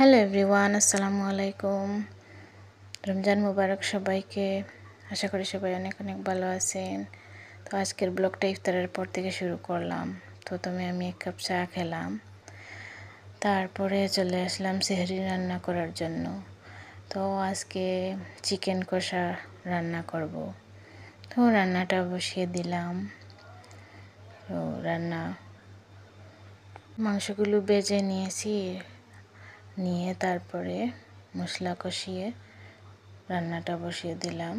Hello everyone আসসালামু আলাইকুম রমজান মুবারক সবাইকে। আশা করি সবাই অনেক অনেক ভালো আছেন। তো আজকের ব্লগটা ইফতারের পর থেকে শুরু করলাম। প্রথমে আমি এক কাপ চা খেলাম। তারপরে চলে আসলাম সেহরি রান্না করার জন্য। তো আজকে চিকেন কষা রান্না করব। তো রান্নাটা বসিয়ে দিলাম। তো রান্না মাংসগুলো বেজে নিয়েছি। নিয়ে তারপরে মশলা কষিয়ে রান্নাটা বসিয়ে দিলাম।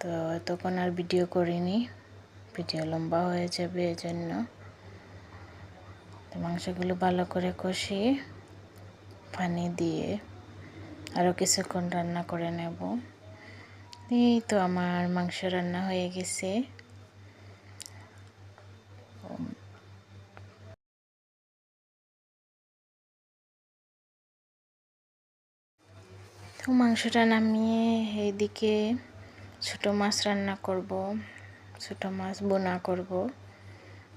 তো তখন আর ভিডিও করিনি। ভিডিও লম্বা হয়ে যাবে এজন্য। মাংসগুলো ভালো করে কষিয়ে পানি দিয়ে আরও কিছুক্ষণ রান্না করে নেব। এই তো আমার মাংস রান্না হয়ে গেছে। তো মাংসটা নামিয়ে এইদিকে ছোটো মাছ রান্না করব, ছোটো মাছ বোনা করব।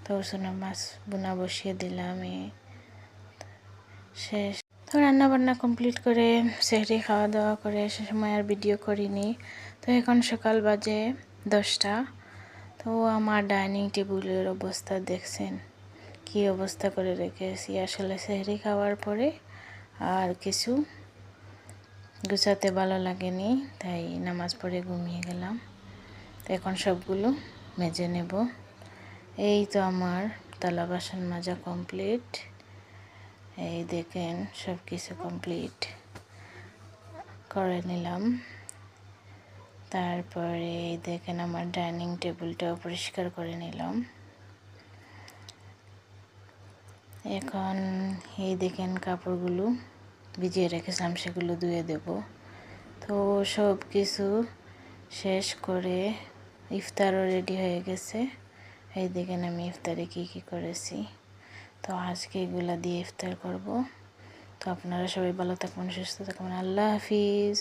তো ছোটো মাছ বোনা বসিয়ে দিলাম শেষ। তো রান্না বান্না কমপ্লিট করে সেহরি খাওয়া দাওয়া করে সে সময় আর ভিডিও করিনি। তো এখন সকাল বাজে দশটা। তো আমার ডাইনিং টেবিলের অবস্থা দেখছেন? কি অবস্থা করে রেখেছি? আসলে সেহরি খাওয়ার পরে আর কিছু গুছাতে ভালো লাগেনি, তাই নামাজ পড়ে ঘুমিয়ে গেলাম। তো এখন সবগুলো মেজে নেব। এই তো আমার তালা বাসন মাজা কমপ্লিট। এই দেখেন সব কিছু কমপ্লিট করে নিলাম। তারপরে এই দেখেন আমার ডাইনিং টেবিলটাও পরিষ্কার করে নিলাম। এখন এই দেখেন কাপড়গুলো ভিজিয়ে রেখেছিলাম, সেগুলো ধুয়ে দেব। তো সব কিছু শেষ করে ইফতারও রেডি হয়ে গেছে। এই দেখেন আমি ইফতারে কী কী করেছি। তো আজকে এগুলো দিয়ে ইফতার করব। তো আপনারা সবাই ভালো থাকবেন, সুস্থ থাকবেন। আল্লাহ হাফিজ।